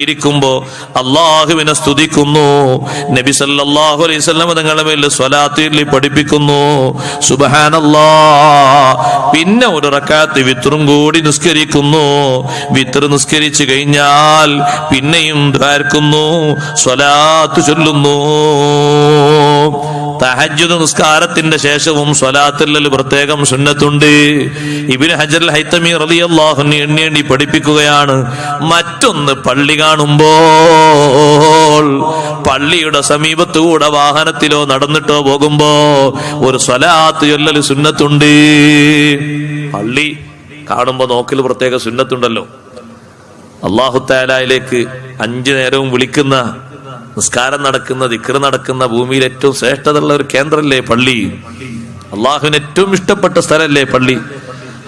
ഇരിക്കുമ്പോ അള്ളാഹുവിനെ സ്തുതിക്കുന്നു. നബി സല്ലല്ലാഹു അലൈഹി തങ്ങളുടെ മേൽ സ്വലാത്തിൽ പഠിപ്പിക്കുന്നു. സുബ്ഹാനല്ലാ. പിന്നെ ഒരു റക്കാത്ത് വിത്രും കൂടി നിസ്കരിക്കുന്നു. വിത്ര നിസ്കരിച്ചു കഴിഞ്ഞാൽ പിന്നെയും ദ്വാർക്കുന്നു സ്വലാത്ത് ചൊല്ലുന്നു. തഹജുദ് നിസ്കാരത്തിന്റെ ശേഷവും സ്വലാത്തിൽ പ്രത്യേകം സുന്നത്തുണ്ട്. ഇബിന് ഹജർ ഹൈത്തമി റളിയല്ലാഹു അൻഹു എണ്ണി പഠിപ്പിക്കുകയാണ്. മറ്റൊന്ന് പള്ളി കാണുമ്പോൾ പള്ളിയുടെ സമീപത്തുകൂടെ വാഹനത്തിലോ നടന്നിട്ടോ പോകുമ്പോ ഒരു സ്വലാത്ത് ചൊല്ലൽ സുന്നത്തുണ്ട്. പള്ളി കാണുമ്പോ നോക്കൽ പ്രത്യേക സുന്നത്തുണ്ടല്ലോ. അള്ളാഹുത്താലയിലേക്ക് അഞ്ചു നേരവും വിളിക്കുന്ന നിസ്കാരം നടക്കുന്ന ദിക്ർ നടക്കുന്ന ഭൂമിയിൽ ഏറ്റവും ശ്രേഷ്ഠതയുള്ള ഒരു കേന്ദ്രമല്ലേ പള്ളി. അള്ളാഹുവിന് ഏറ്റവും ഇഷ്ടപ്പെട്ട സ്ഥലമല്ലേ പള്ളി.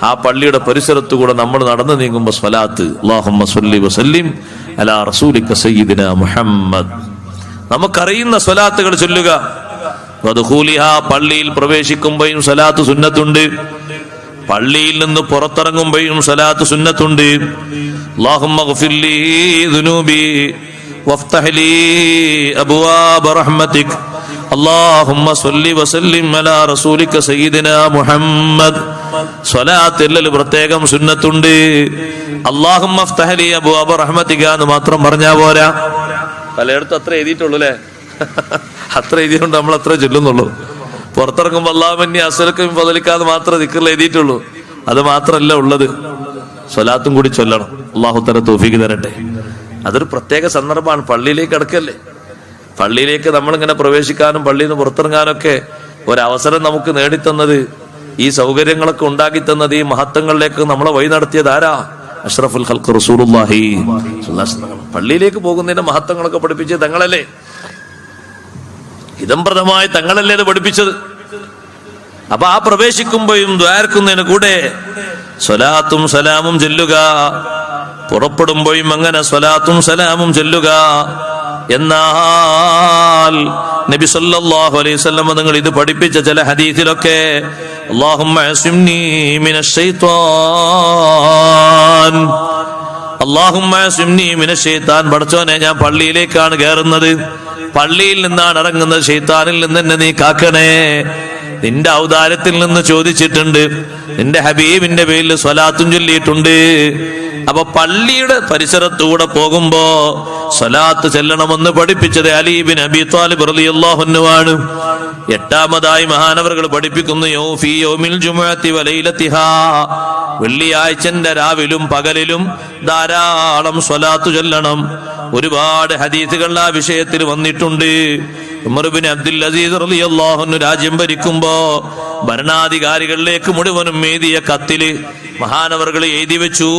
ആ പള്ളിയുടെ പരിസരത്തുകൂടെ നമ്മൾ നടന്നു നീങ്ങുമ്പോ സ്വലാത്ത്. അള്ളാഹുമ്മ സ്വല്ലി വസല്ലിം അലാ മുഹമ്മദ്. നമുക്കറിയുന്ന സ്വലാത്തുകൾ ചൊല്ലുക. പള്ളിയിൽ പ്രവേശിക്കുമ്പോഴും സ്വലാത്ത് സുന്നത്തുണ്ട്. പള്ളിയിൽ നിന്ന് പുറത്തിറങ്ങുമ്പോഴും സ്വലാത്ത് സുന്നത്തുണ്ട്. ഗ്ഫിർലി ദുനൂബി വഫ്തഹ് ലി അബ്വാബ റഹ്മതിക് اللهم صل وسلم على رسولك سيدنا മുഹമ്മദ് സ്വലാത്തിൽ പ്രത്യേകം സുന്നത്തുണ്ട് അള്ളാഹും അഫ്തഹലി അബുഅബ റഹ്മതിക എന്ന് മാത്രം പറഞ്ഞാ പോരാ പലയിടത്തും അത്ര എഴുതിയിട്ടുള്ളൂ അല്ലേ അത്ര എഴുതിയുണ്ട് നമ്മൾ അത്ര ചൊല്ലുന്നുള്ളൂ പുറത്തിറങ്ങുമ്പോൾ അള്ളാഹുവിനെ അസലക്കും പതലിക്കാതെ മാത്രമേ ദിക്കറിൽ എഴുതിയിട്ടുള്ളൂ അത് മാത്രമല്ല ഉള്ളത് സ്വലാത്തും കൂടി ചൊല്ലണം അള്ളാഹു തല തോഫിക്ക് തരട്ടെ അതൊരു പ്രത്യേക സന്ദർഭമാണ് പള്ളിയിലേക്ക് കിടക്കല്ലേ പള്ളിയിലേക്ക് നമ്മളിങ്ങനെ പ്രവേശിക്കാനും പള്ളിയിൽ നിന്ന് പുറത്തിറങ്ങാനൊക്കെ ഒരവസരം നമുക്ക് നേടിത്തന്നത് ഈ സൗകര്യങ്ങളൊക്കെ ഉണ്ടാക്കി തന്നത് ഈ മഹത്വങ്ങളിലേക്ക് നമ്മളെ വഴി നടത്തിയത് ആരാ? അഷ്റഫുൽ ഹൽക്ക് വസല്ലം. പള്ളിയിലേക്ക് പോകുന്നതിന്റെ മഹത്വങ്ങളൊക്കെ പഠിപ്പിച്ചത് തങ്ങളല്ലേ? ഇതംപ്രദമായി തങ്ങളല്ലേ അത് പഠിപ്പിച്ചത്? അപ്പൊ ആ പ്രവേശിക്കുമ്പോഴും ദ്വാരക്കുന്നതിന് കൂടെ സ്വലാത്തും സലാമും ചെല്ലുക. പുറപ്പെടുമ്പോഴും അങ്ങനെ സ്വലാത്തും സലാമും ചെല്ലുക. എന്നാൽ നബി സല്ലല്ലാഹു അലൈഹി വസല്ലം നിങ്ങൾ ഇത് പഠിപ്പിച്ച ചില ഹദീസിലൊക്കെ പഠിച്ചോനെ ഞാൻ പള്ളിയിലേക്കാണ് കയറുന്നത്. പള്ളിയിൽ നിന്നാണ് ഇറങ്ങുന്നത്. ഷെയ്ത്താനിൽ നിന്ന് എന്നെ നീ കാക്കണേ. നിന്റെ ഔദാരത്തിൽ നിന്ന് ചോദിച്ചിട്ടുണ്ട്. നിന്റെ ഹബീബിന്റെ പേരിൽ സ്വലാത്തും ചൊല്ലിയിട്ടുണ്ട്. അപ്പൊ പള്ളിയുടെ പരിസരത്തൂടെ പോകുമ്പോ സ്വലാത്ത് ചെല്ലണമെന്ന് പഠിപ്പിച്ചത് അലീബിൻ അബി താലിബ് റളിയല്ലാഹുന്നുവാണ് എട്ടാമതായി മഹാനവറുകൾ പഠിപ്പിക്കുന്നു വലൈലത്തിഹാ വെള്ളിയാഴ്ചന്റെ രാവിലും പകലിലും ധാരാളം സ്വലാത്തു ചൊല്ലണം. ഒരുപാട് ഹദീസുകൾ ആ വിഷയത്തിൽ വന്നിട്ടുണ്ട്. ഉമർബിൻ അബ്ദുൽ അസീസ് രാജ്യം ഭരിക്കുമ്പോ ഭരണാധികാരികളിലേക്ക് മുഴുവനും എഴുതിയ കത്തിൽ മഹാനവറുകൾ എഴുതി വെച്ചു.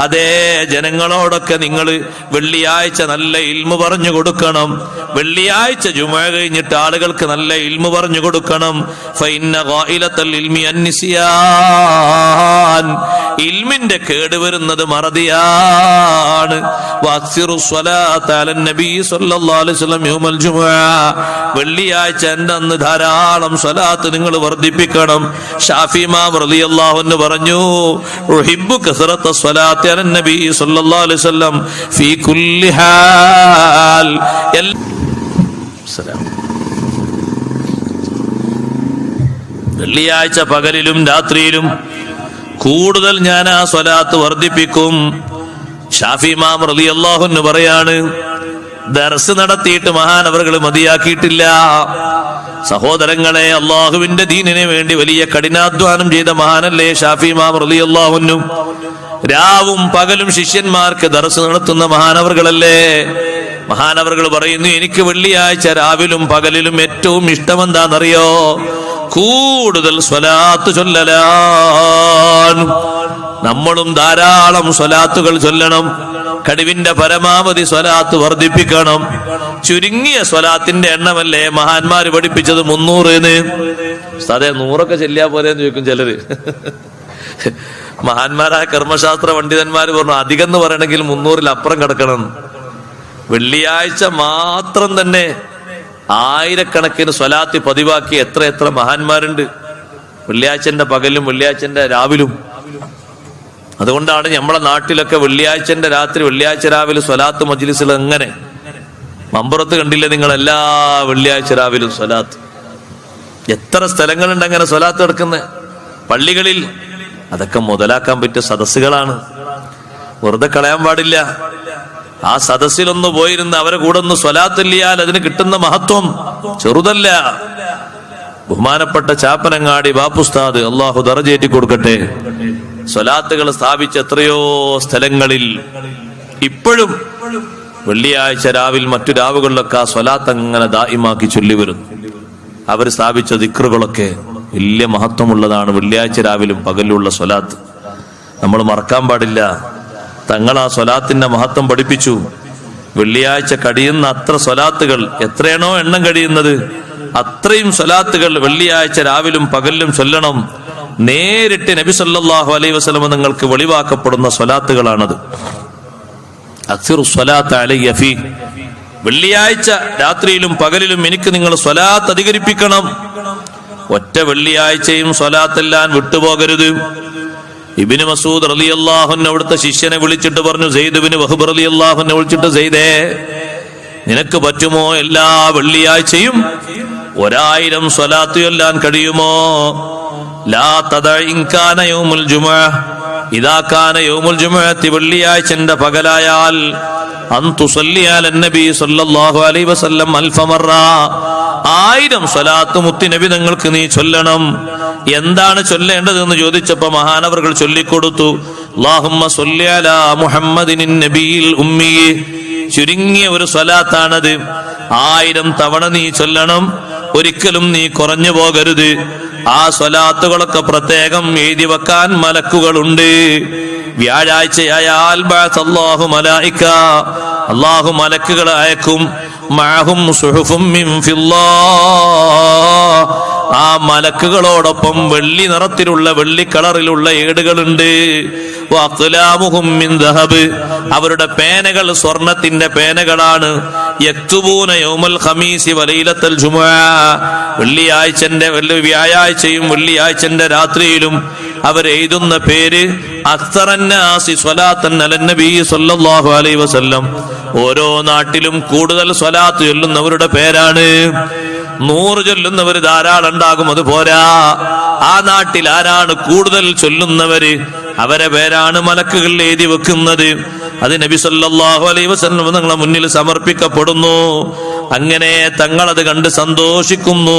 അതേ ജനങ്ങളോടൊക്കെ നിങ്ങൾ വെള്ളിയാഴ്ച നല്ല ഇൽമു പറഞ്ഞു കൊടുക്കണം. വെള്ളിയാഴ്ച ജുമ കഴിഞ്ഞിട്ട് ആളുകൾക്ക് നല്ല ഇൽമു പറഞ്ഞു കൊടുക്കണം. ഫൈന്ന ഇൽമി ഇൽമി അന്നിസിയാൻ ഇൽമിന്റെ കേട് വരുന്നത് മറതിയാണ്. വെള്ളിയാഴ്ച എന്റെ അന്ന് ധാരാളം സ്വലാത്ത് നിങ്ങൾ വർദ്ധിപ്പിക്കണം. ഷാഫി ഇമാം റളിയല്ലാഹു അൻഹു പറഞ്ഞു റുഹിബു കസറത്ത സ്വലാത്തി അലൻ നബി സല്ലല്ലാഹു അലൈഹി വസല്ലം ഫീ കുല്ലി ഹാൽ. സലാം വെള്ളിയാഴ്ച പകലിലും രാത്രിയിലും കൂടുതൽ ഞാൻ ആ സ്വലാത്ത് വർദ്ധിപ്പിക്കും. ഷാഫി മാം റളിയല്ലാഹു അൻഹു പറയാണ് ദർസ് നടത്തിയിട്ട് മഹാനവറുകൾ മതിയാക്കിയിട്ടില്ല. സഹോദരങ്ങളെ അള്ളാഹുവിന്റെ ദീനിന് വേണ്ടി വലിയ കഠിനാധ്വാനം ചെയ്ത മഹാനല്ലേ ഷാഫി മാം റലി അൻഹു? രാവും പകലും ശിഷ്യന്മാർക്ക് ദർസ് നടത്തുന്ന മഹാനവറുകളല്ലേ? മഹാനവറുകൾ പറയുന്നു എനിക്ക് വെള്ളിയാഴ്ച രാവിലും പകലിലും ഏറ്റവും ഇഷ്ടം എന്താണെന്നറിയോ കൂടുതൽ സ്വലാത്ത് ചൊല്ലലാണ് നമ്മളും ധാരാളം സ്വലാത്തുകൾ ചൊല്ലണം. കഴിവിന്റെ പരമാവധി സ്വലാത്ത് വർദ്ധിപ്പിക്കണം. ചുരുങ്ങിയ സ്വലാത്തിന്റെ എണ്ണമല്ലേ മഹാന്മാര് പഠിപ്പിച്ചത് മുന്നൂറിന് അതെ നൂറൊക്കെ ചെല്ലിയാ പോലെന്ന് ചോദിക്കും ചിലര്. മഹാന്മാരായ കർമ്മശാസ്ത്ര പണ്ഡിതന്മാർ പറഞ്ഞു അധികം എന്ന് പറയണമെങ്കിൽ മുന്നൂറിൽ അപ്പുറം കിടക്കണം. വെള്ളിയാഴ്ച മാത്രം തന്നെ ആയിരക്കണക്കിന് സ്വലാത്തി പതിവാക്കി എത്ര എത്ര മഹാന്മാരുണ്ട്. വെള്ളിയാഴ്ചന്റെ പകലും വെള്ളിയാഴ്ചന്റെ രാവിലും. അതുകൊണ്ടാണ് നമ്മളെ നാട്ടിലൊക്കെ വെള്ളിയാഴ്ചന്റെ രാത്രി വെള്ളിയാഴ്ച രാവിലെ സ്വലാത്ത് മജ്ലിസിൽ എങ്ങനെ? മമ്പുറത്ത് കണ്ടില്ലേ നിങ്ങൾ എല്ലാ വെള്ളിയാഴ്ച രാവിലും സ്വലാത്ത്? എത്ര സ്ഥലങ്ങളുണ്ട് അങ്ങനെ സ്വലാത്ത് എടുക്കുന്നത് പള്ളികളിൽ. അതൊക്കെ മുതലാക്കാൻ പറ്റിയ സദസ്സുകളാണ്. വെറുതെ കളയാൻ പാടില്ല. ആ സദസ്സിലൊന്ന് പോയിരുന്ന് അവരെ കൂടെ ഒന്ന് സ്വലാത്തില്ലാൽ അതിന് കിട്ടുന്ന മഹത്വം ചെറുതല്ല. ബഹുമാനപ്പെട്ട ചാപ്പനങ്ങാടി ബാപ്പുസ്താദ് അള്ളാഹു ദറജേറ്റി കൊടുക്കട്ടെ. സ്വലാത്തുകൾ സ്ഥാപിച്ച എത്രയോ സ്ഥലങ്ങളിൽ ഇപ്പോഴും വെള്ളിയാഴ്ച രാവിൽ മറ്റു രാവുകളിലൊക്കെ ആ സ്വലാത്ത് അങ്ങനെ ദായിമാക്കി ചൊല്ലി വരുന്നു. അവർ സ്ഥാപിച്ച ദിക്റുകളൊക്കെ വലിയ മഹത്വമുള്ളതാണ് വെള്ളിയാഴ്ച രാവിലും പകലുള്ള സ്വലാത്ത്. നമ്മൾ മറക്കാൻ പാടില്ല. തങ്ങൾ ആ സ്വലാത്തിന്റെ മഹത്വം പഠിപ്പിച്ചു. വെള്ളിയാഴ്ച കഴിയുന്ന അത്ര സ്വലാത്തുകൾ എത്രയാണോ എണ്ണം കഴിയുന്നത്? അത്രയും സ്വലാത്തുകൾ വെള്ളിയാഴ്ച രാവിലും പകലിലും ചൊല്ലണം. നേരിട്ട് നബി സല്ലാഹു അലൈ വസ്ലമ നിങ്ങൾക്ക് വെളിവാക്കപ്പെടുന്ന സ്വലാത്തുകളാണത്. വെള്ളിയാഴ്ച രാത്രിയിലും പകലിലും എനിക്ക് നിങ്ങൾ സ്വലാത്ത് അധികരിപ്പിക്കണം. ഒറ്റ വെള്ളിയാഴ്ചയും സ്വലാത്തെല്ലാം വിട്ടുപോകരുത്. ഇബിന് മസൂദ് അലി അള്ളാഹുൻ അവിടുത്തെ ശിഷ്യനെ വിളിച്ചിട്ട് പറഞ്ഞു സെയ്ദുബിന് വഹബർ അലി അള്ളാഹുനെ വിളിച്ചിട്ട് സെയ്തേ നിനക്ക് പറ്റുമോ എല്ലാ വെള്ളിയാഴ്ചയും? ഒരായിരം സ്വലാത്ത് ചൊല്ലാൻ കഴിയുമോ? ലാ തദ ഇൻകാന യൗമുൽ ജുമുഅ യോമുൽ ജുമുഅത്തി വെള്ളിയാഴ്ചന്റെ പകലായാൽ അൻ തുസല്ലിയാൽ നബി സല്ലല്ലാഹു അലൈഹി വസല്ലം അൽഫ മറ. ആയിരം സ്വലാത്ത് മുത്തി നബി നിങ്ങൾക്ക് നീ ചൊല്ലണം. എന്താണ് ചൊല്ലേണ്ടതെന്ന് ചോദിച്ചപ്പോ മഹാനവറുകൾ ചൊല്ലിക്കൊടുത്തു. അല്ലാഹുമ്മ സ്വല്ലി അലാ മുഹമ്മദിൻ നബിയിൽ ഉമ്മിയെ ചുരുങ്ങിയ ഒരു സ്വലാത്താണത്. ആയിരം തവണ നീ ചൊല്ലണം. ഒരിക്കലും നീ കുറഞ്ഞു പോകരുത്. ആ സ്വലാത്തുകളൊക്കെ പ്രത്യേകം എഴുതി വെക്കാൻ മലക്കുകളുണ്ട്. വ്യാഴാഴ്ചയായാൽ അള്ളാഹു മലായിക്ക അള്ളാഹു മലക്കുകൾ അയക്കും. മഅഹും സുഹുഫും മിൻ ആ മലക്കുകളോടൊപ്പം വെള്ളി നിറത്തിലുള്ള വെള്ളി കളറിലുള്ള ഏടുകളുണ്ട്. അവരുടെ പേനകൾ സ്വർണത്തിന്റെ പേനകളാണ്. യൗമൽ ഖമീസി വ്യാഴാഴ്ചയും വെള്ളിയാഴ്ചന്റെ രാത്രിയിലും അവർ എഴുതുന്ന പേര് വസല്ലം. ഓരോ നാട്ടിലും കൂടുതൽ സ്വലാത്ത് ചൊല്ലുന്നവരുടെ പേരാണ്. നൂറ് ചൊല്ലുന്നവർ ധാരാളം ഉണ്ടാകും അത് പോരാ. ആ നാട്ടിൽ ആരാണ് കൂടുതൽ ചൊല്ലുന്നവര്? അവരെ പേരാണ് മലക്കുകളിൽ എഴുതി വെക്കുന്നത്. അത് നബി സല്ലാഹു അലൈ വസ്ലം നിങ്ങളെ മുന്നിൽ സമർപ്പിക്കപ്പെടുന്നു. അങ്ങനെ തങ്ങൾ അത് കണ്ട് സന്തോഷിക്കുന്നു.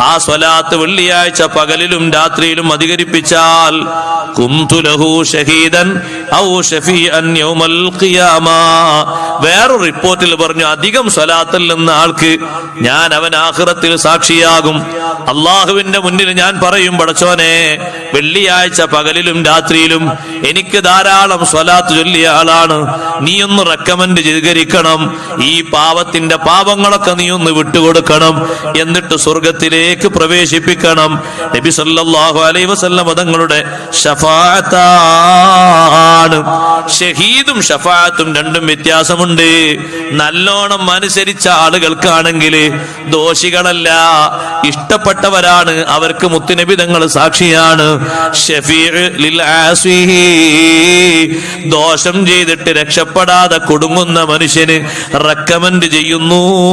ആ സ്വലാത്ത് വെള്ളിയാഴ്ച പകലിലും രാത്രിയിലും അധികരിപ്പിച്ചാൽ കുംതുലഹു ഷഹീദൻ ഔ യൗമൽ വേറൊരു റിപ്പോർട്ടിൽ പറഞ്ഞു അധികം സ്വലാത്തിൽ നിന്ന് ആൾക്ക് ഞാൻ അവൻ ആഹ്റത്തിൽ സാക്ഷിയാകും. അള്ളാഹുവിന്റെ മുന്നിൽ ഞാൻ പറയും പടച്ചോനെ വെള്ളിയാഴ്ച പകലിലും രാത്രിയിലും എനിക്ക് ധാരാളം സ്വലാത്ത് ചൊല്ലിയ ആളാണ്. നീ ഒന്ന് റെക്കമെൻഡ് സ്വീകരിക്കണം ഈ പാവത്തിന്റെ പാപങ്ങളൊക്കെ നീ ഒന്ന് വിട്ടുകൊടുക്കണം. എന്നിട്ട് സ്വർഗത്തിലേക്ക് പ്രവേശിപ്പിക്കണം. നബി സല്ലല്ലാഹു അലൈഹി വസല്ലം മതങ്ങളുടെ ഷഫാഅത്താണ് ഷഹീദും ഷഫാഅത്തും രണ്ടും വ്യത്യാസമുണ്ട്. നല്ലോണം അനുസരിച്ച ആളുകൾക്കാണെങ്കിൽ ദോഷികളല്ല. ഇഷ്ടപ്പെട്ടവരാണ്. അവർക്ക് മുത്തുനബി തങ്ങൾ സാക്ഷിയാണ്. ഷഫീഉ ലിൽ ആസിഹി. ദോഷം ചെയ്തിട്ട് രക്ഷപ്പെടാതെ കുടുങ്ങുന്ന മനുഷ്യന് റെക്കമെൻഡ് ചെയ്യുന്നു.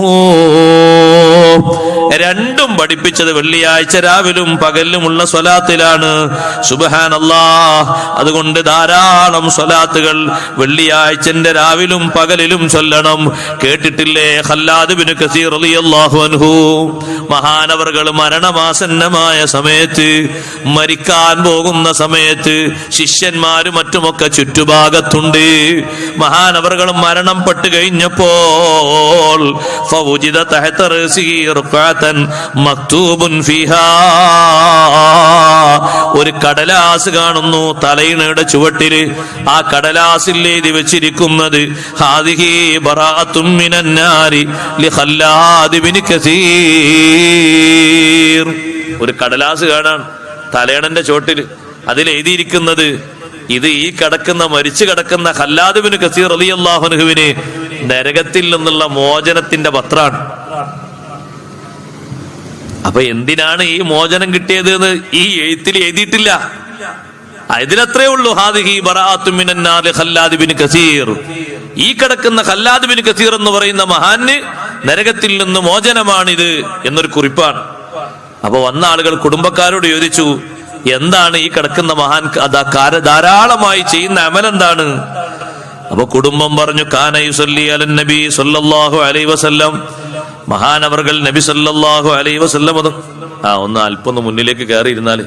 രണ്ടും പഠിപ്പിച്ചത് വെള്ളിയാഴ്ച രാവിലും പകലിലുമുള്ള സ്വലാത്തിലാണ്. സുബഹാനല്ലാ. അതുകൊണ്ട് ധാരാളം സ്വലാത്തുകൾ വെള്ളിയാഴ്ചന്റെ രാവിലും പകലിലും ചൊല്ലണം. കേട്ടിട്ടില്ലേ? ഖല്ലാദ് ബിൻ കസീർ റളിയല്ലാഹു അൻഹു. മഹാനവർകൾ മരണമാസന്നമായ സമയത്ത് മരിക്കാൻ പോകുന്ന സമയത്ത് ശിഷ്യന്മാരും മറ്റുമൊക്കെ ചുറ്റുഭാഗത്തുണ്ട്. മഹാനവറുകൾ മരണപ്പെട്ട് കഴിഞ്ഞപ്പോൾ ഒരു കടലാസ് കാണുന്നു തലയിണയുടെ ചുവട്ടിൽ. ആ കടലാസിൽ എഴുതി വെച്ചിരിക്കുന്നത് ഒരു കടലാസ് കാണാൻ തലയണന്റെ ചോട്ടിൽ അതിൽ എഴുതിയിരിക്കുന്നത് ഇത് ഈ കിടക്കുന്ന മരിച്ചു കിടക്കുന്ന ഹല്ലാദുബിന് കസീർ അലി അള്ളാഹുനുഹുവിന് നരകത്തിൽ നിന്നുള്ള മോചനത്തിന്റെ പത്രാണ്. അപ്പൊ എന്തിനാണ് ഈ മോചനം കിട്ടിയത് എന്ന് ഈ എഴുത്തിൽ എഴുതിയിട്ടില്ല. അതിലത്രേ ഉള്ളൂ. ഹാദിഹി ബിൻ കസീർ. ഈ കിടക്കുന്ന ഖല്ലാദ് കസീർ എന്ന് പറയുന്ന മഹാന് നരകത്തിൽ നിന്ന് മോചനമാണിത് എന്നൊരു കുറിപ്പാണ്. അപ്പൊ വന്ന ആളുകൾ കുടുംബക്കാരോട് ചോദിച്ചു എന്താണ് ഈ കിടക്കുന്ന മഹാൻ അതാ കാര ധാരാളമായി ചെയ്യുന്ന അമലെന്താണ് അപ്പൊ കുടുംബം പറഞ്ഞു കാന യുസല്ലി അലൻ നബി സല്ലല്ലാഹു അലൈഹി വസല്ലം. മഹാനവർകൾ നബി സല്ലല്ലാഹു അലൈ വസല്ലം അത് ആ ഒന്ന് അല്പം ഒന്ന് മുന്നിലേക്ക് കയറി ഇരുന്നാൽ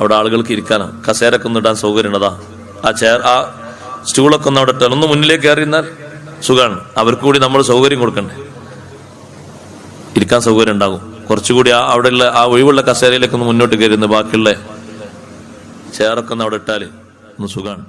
അവിടെ ആളുകൾക്ക് ഇരിക്കാനാ. കസേരൊക്കെ ഒന്ന് ഇടാൻ സൗകര്യം ഉണ്ടതാ ആ ചെയർ ആ സ്റ്റൂളൊക്കെ ഒന്ന് അവിടെ ഇട്ടാൽ ഒന്ന് മുന്നിലേക്ക് കയറി ഇരുന്നാൽ സുഖാണ്. അവർക്ക് കൂടി നമ്മൾ സൗകര്യം കൊടുക്കണ്ടേ? ഇരിക്കാൻ സൗകര്യം ഉണ്ടാകും. കുറച്ചുകൂടി ആ അവിടെയുള്ള ആ ഒഴിവുള്ള കസേരയിലേക്ക് ഒന്ന് മുന്നോട്ട് കയറുന്നു ബാക്കിയുള്ള ചെയറൊക്കെ ഒന്ന് അവിടെ ഇട്ടാൽ ഒന്ന് സുഖാണ്